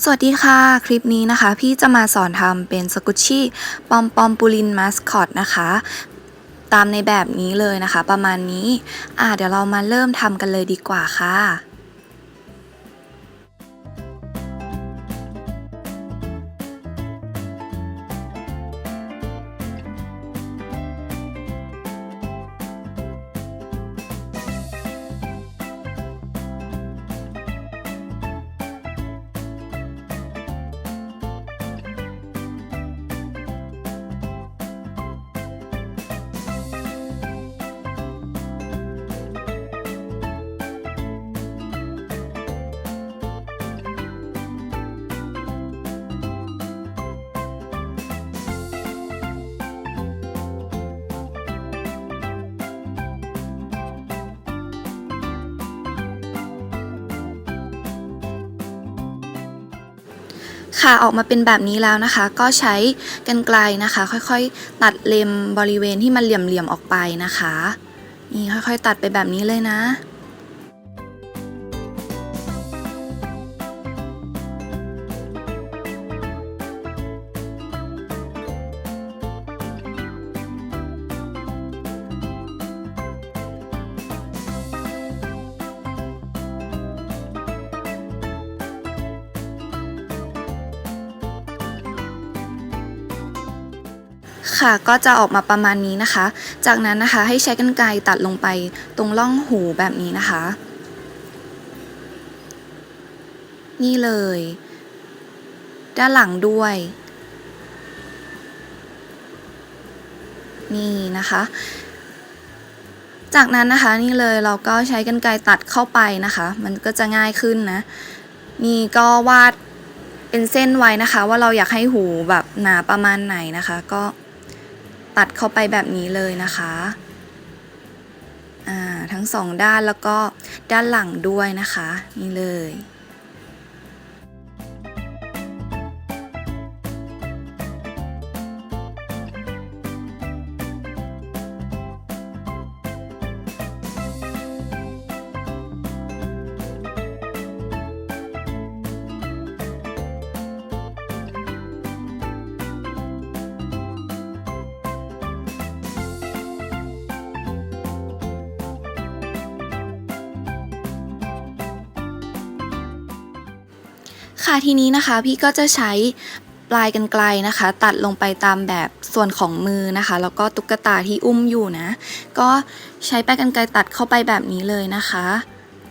สวัสดีค่ะ คลิปนี้นะคะ พี่จะมาสอนทำเป็นสกุชชี่ปอมปอมปูลินมาสคอตนะคะ ตามในแบบนี้เลยนะคะ ประมาณนี้ อ่าเดี๋ยวเรามาเริ่มทำกันเลยดีกว่าค่ะ ค่ะออกมาเป็นแบบนี้แล้วนะคะ ก็ใช้กันไกลนะคะ ค่อยๆ ตัดเล็มบริเวณที่มันเหลี่ยมๆออกไปนะคะ นี่ค่อยๆ ตัดไปแบบนี้เลยนะ ค่ะ ก็จะออกมาประมาณนี้นะคะ จากนั้นนะคะให้ใช้กรรไกรตัดลงไปตรงร่องหูแบบนี้นะคะ นี่เลย ด้านหลังด้วย นี่นะคะ จากนั้นนะคะนี่เลยเราก็ใช้กรรไกรตัดเข้าไปนะคะ มันก็จะง่ายขึ้นนะ นี่ก็วาดเป็นเส้นไว้นะคะว่าเราอยากให้หูแบบหนาประมาณไหนนะคะ ก็ ตัดเข้าไปแบบนี้เลยนะคะทั้งสองด้านแล้วก็ด้านหลังด้วยนะคะ นี่เลย ค่ะทีนี้นะคะพี่ก็จะใช้ปลายกันไกลนะคะ ตัดลงไปตามแบบส่วนของมือนะคะ แล้วก็ตุ๊กตาที่อุ้มอยู่นะ ก็ใช้ปลายกันไกลตัดเข้าไปแบบนี้เลยนะคะ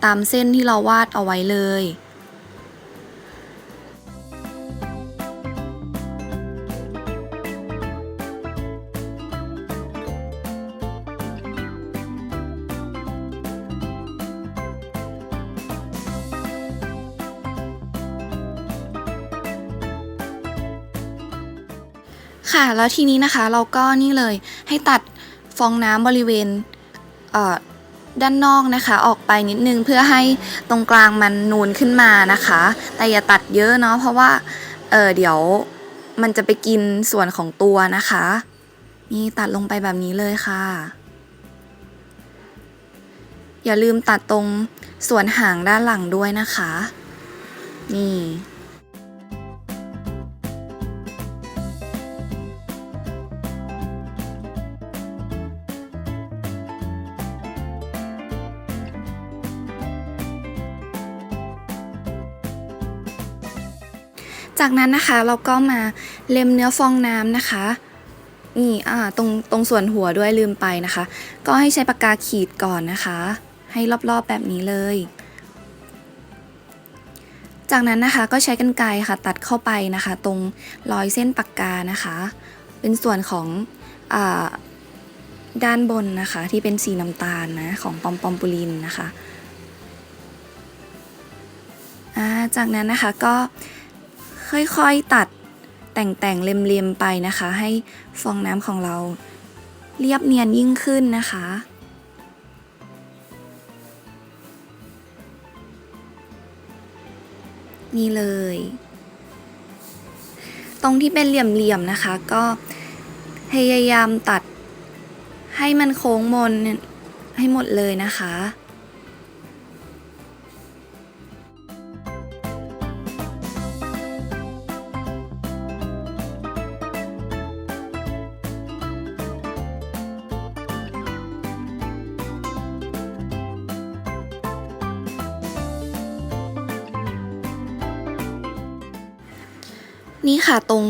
ตามเส้นที่เราวาดเอาไว้เลย ค่ะ แล้วทีนี้นะคะเราก็นี่เลยให้ตัดฟองน้ำบริเวณเด้านนอกนะคะออกไปนิดนึงเพื่อให้ตรงกลางมันนูนขึ้นมานะคะ แต่อย่าตัดเยอะเนาะเพราะว่าเออเดี๋ยวมันจะไปกินส่วนของตัวนะคะ นี่ตัดลงไปแบบนี้เลยค่ะ อย่าลืมตัดตรงส่วนหางด้านหลังด้วยนะคะ นี่ จากนั้นนะคะเราก็มาเล็มเนื้อฟองน้ำนะคะนี่อ่าตรงตรงส่วนหัวด้วยลืมไปนะคะ ก็ให้ใช้ปากกาขีดก่อนนะคะ ให้รอบๆแบบนี้เลย จากนั้นนะคะก็ใช้กรรไกรค่ะ ตัดเข้าไปนะคะ ตรงรอยเส้นปากกานะคะ เป็นส่วนของอาด้านบนนะคะ ที่เป็นสีน้ำตาลนะของปอมปอมปูลินนะคะาจากนั้นนะคะก็ ค่อยๆตัดแต่งๆเล็มๆไปนะคะ ให้ฟองน้ำของเราเรียบเนียนยิ่งขึ้นนะคะ นี่เลย ตรงที่เป็นเหลี่ยมๆนะคะ ก็พยายามตัดให้มันโค้งมนให้หมดเลยนะคะ นี่ค่ะตรง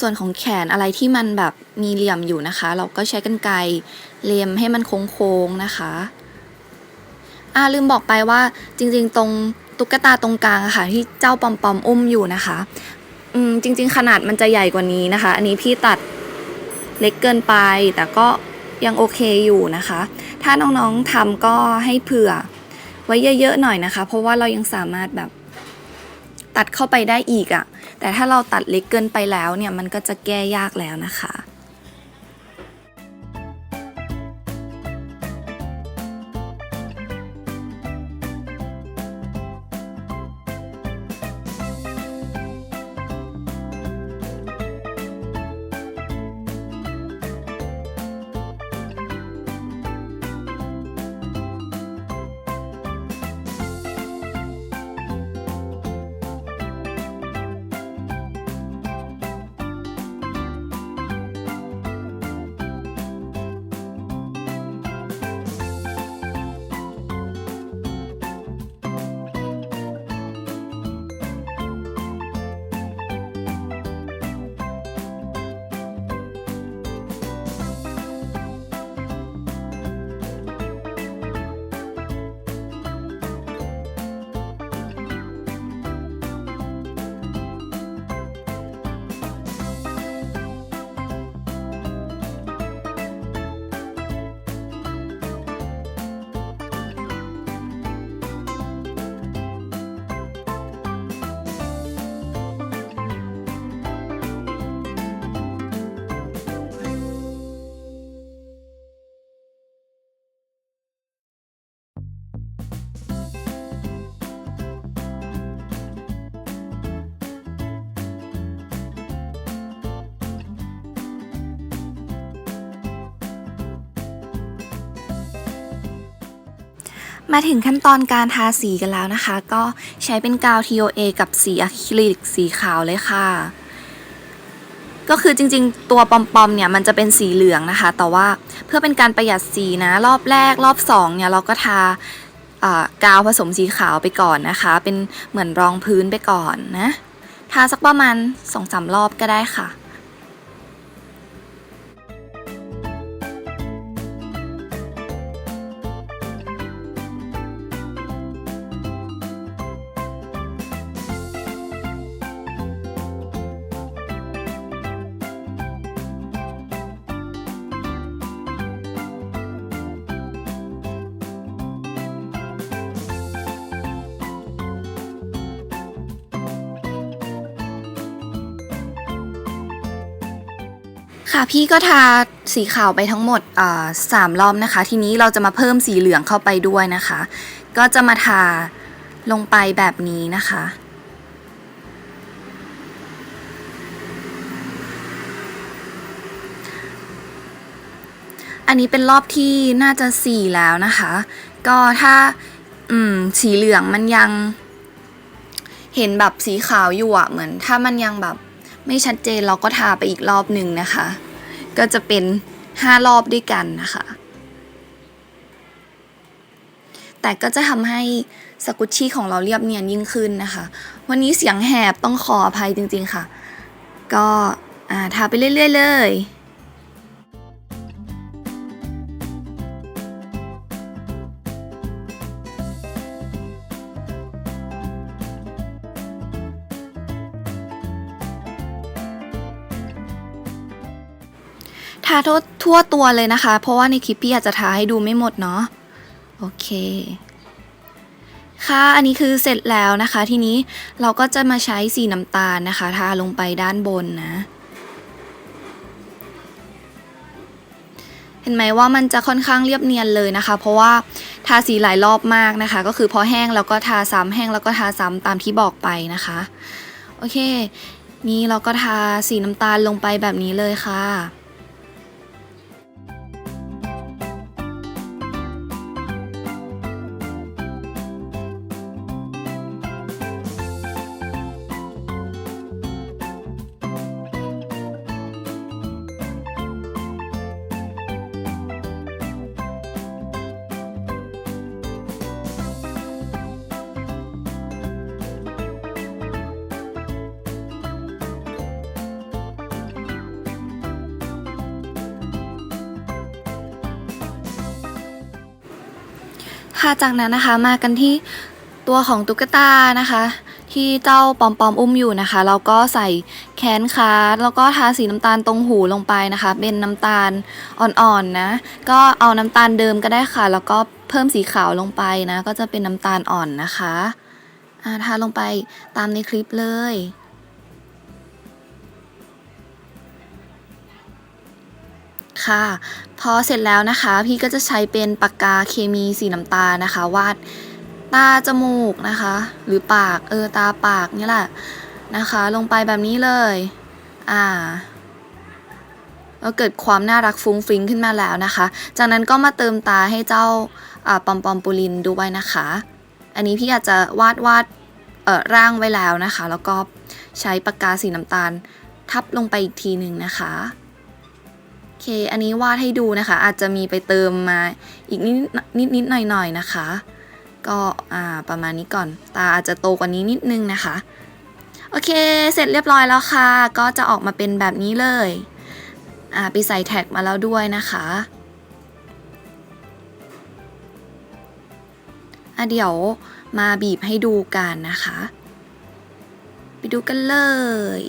ส่วนของแขนอะไรที่มันแบบมีเหลี่ยมอยู่นะคะ เราก็ใช้กรรไกรเลียมให้มันโค้งๆนะคะอ่าลืมบอกไปว่าจริงๆ ตรงตุ๊กตาตรงกลางะค่ะ ที่เจ้าปอมปอมอุ้มอยู่นะคะอืมจริง ๆ ขนาดมันจะใหญ่กว่านี้นะคะ อันนี้พี่ตัดเล็กเกินไป แต่ก็ยังโอเคอยู่นะคะ ถ้าน้องๆทำก็ให้เผื่อไว้เยอะๆหน่อยนะคะ เพราะว่าเรายังสามารถแบบ ตัดเข้าไปได้อีกอะ่ะ แต่ถ้าเราตัดเล็กเกินไปแล้วเนี่ยมันก็จะแก้ยากแล้วนะคะ มาถึงขั้นตอนการทาสีกันแล้วนะคะ ก็ใช้เป็นกาว TOA กับสีอะคริลิกสีขาวเลยค่ะ ก็คือจริงๆ ตัวปอมๆเนี่ยมันจะเป็นสีเหลืองนะคะ แต่ว่าเพื่อเป็นการประหยัดสีนะ รอบแรกรอบสองเนี่ยเราก็ทากาวผสมสีขาวไปก่อนนะคะ เป็นเหมือนรองพื้นไปก่อนนะ ทาสักประมาณสองสามรอบก็ได้ค่ะ ค่ะพี่ก็ทาสีขาวไปทั้งหมดสามรอบนะคะ ทีนี้เราจะมาเพิ่มสีเหลืองเข้าไปด้วยนะคะ ก็จะมาทาลงไปแบบนี้นะคะ อันนี้เป็นรอบที่น่าจะสี่แล้วนะคะ ก็ถ้าสีเหลืองมันยังเห็นแบบสีขาวอยู่อะเหมือน ถ้ามันยังแบบ ไม่ชัดเจนเราก็ทาไปอีกรอบหนึ่งนะคะ ก็จะเป็นห้ารอบด้วยกันนะคะ แต่ก็จะทำให้สกุชชี่ของเราเรียบเนียนยิ่งขึ้นนะคะ วันนี้เสียงแหบต้องขออภัยจริงๆค่ะ ก็อาทาไปเรื่อยๆเลย ทาทั่วตัวเลยนะคะ เพราะว่าในคลิปพี่อาจจะทาให้ดูไม่หมดเนาะโอเคค่ะ อันนี้คือเสร็จแล้วนะคะ ทีนี้เราก็จะมาใช้สีน้ำตาลนะคะ ทาลงไปด้านบนนะ เห็นไหมว่ามันจะค่อนข้างเรียบเนียนเลยนะคะ เพราะว่าทาสีหลายรอบมากนะคะ ก็คือพอแห้งแล้วก็ทาซ้ำแห้งแล้วก็ทาซ้ำตามที่บอกไปนะคะ โอเค นี่เราก็ทาสีน้ำตาลลงไปแบบนี้เลยค่ะ ค่ะจากนั้นนะคะมากันที่ตัวของตุ๊กตานะคะ ที่เจ้าปอมปอมอุ้มอยู่นะคะ เราก็ใส่แขนขาแล้วก็ทาสีน้ำตาลตรงหูลงไปนะคะ เป็นน้ำตาลอ่อนๆนะ ก็เอาน้ำตาลเดิมก็ได้ค่ะ แล้วก็เพิ่มสีขาวลงไปนะ ก็จะเป็นน้ำตาลอ่อนนะคะทาลงไปตามในคลิปเลย ค่ะ พอเสร็จแล้วนะคะ พี่ก็จะใช้เป็นปากกาเคมีสีน้ำตาลนะคะ วาดตาจมูกนะคะ หรือปากเออตาปากนี่แหละนะคะ ลงไปแบบนี้เลย อ่าก็เกิดความน่ารักฟุ้งฟิ้งขึ้นมาแล้วนะคะ จากนั้นก็มาเติมตาให้เจ้าปอมปอมปูลินด้วยนะคะ อันนี้พี่อาจจะวาดวาดเออร่างไว้แล้วนะคะ แล้วก็ใช้ปากกาสีน้ำตาลทับลงไปอีกทีหนึ่งนะคะ เค อันนี้วาดให้ดูนะคะ อาจจะมีไปเติมมาอีกนิดนิดนิดหน่อยหน่อยๆนะคะ ก็อ่าประมาณนี้ก่อน ตาอาจจะโตกว่านี้นิดนึงนะคะ โอเค เสร็จเรียบร้อยแล้วค่ะ ก็จะออกมาเป็นแบบนี้เลย อ่าไปใส่แท็กมาแล้วด้วยนะคะอะเดี๋ยวมาบีบให้ดูกันนะคะ ไปดูกันเลย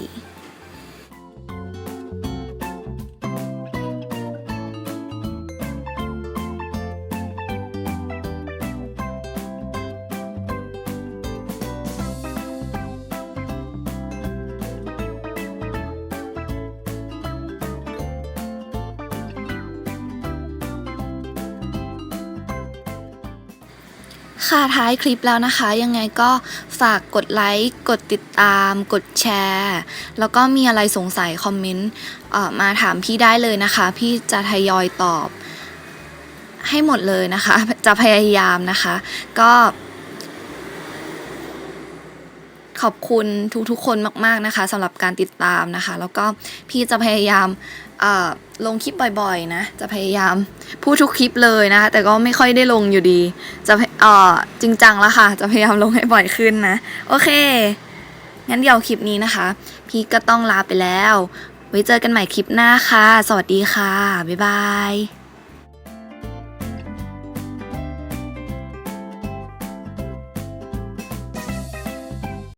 ค่ะท้ายคลิปแล้วนะคะ ยังไงก็ฝากกดไลค์กดติดตาม กดแชร์ แล้วก็มีอะไรสงสัยคอมเมนต์มาถามพี่ได้เลยนะคะ พี่จะทยอยตอบ ให้หมดเลยนะคะ จะพยายามนะคะ ก็ ขอบคุณทุกๆคนมาก ๆนะคะสำหรับการติดตามนะคะ แล้วก็พี่จะพยายาม ลงคลิปบ่อยๆนะ จะพยายามพูดทุกคลิปเลยนะคะแต่ก็ไม่ค่อยได้ลงอยู่ดี จะเออจริงจังแล้วค่ะ จะพยายามลงให้บ่อยขึ้นนะ โอเค งั้นเดี๋ยวคลิปนี้นะคะ พี่ก็ต้องลาไปแล้ว ไว้เจอกันใหม่คลิปหน้าค่ะ สวัสดีค่ะ บ๊ายบาย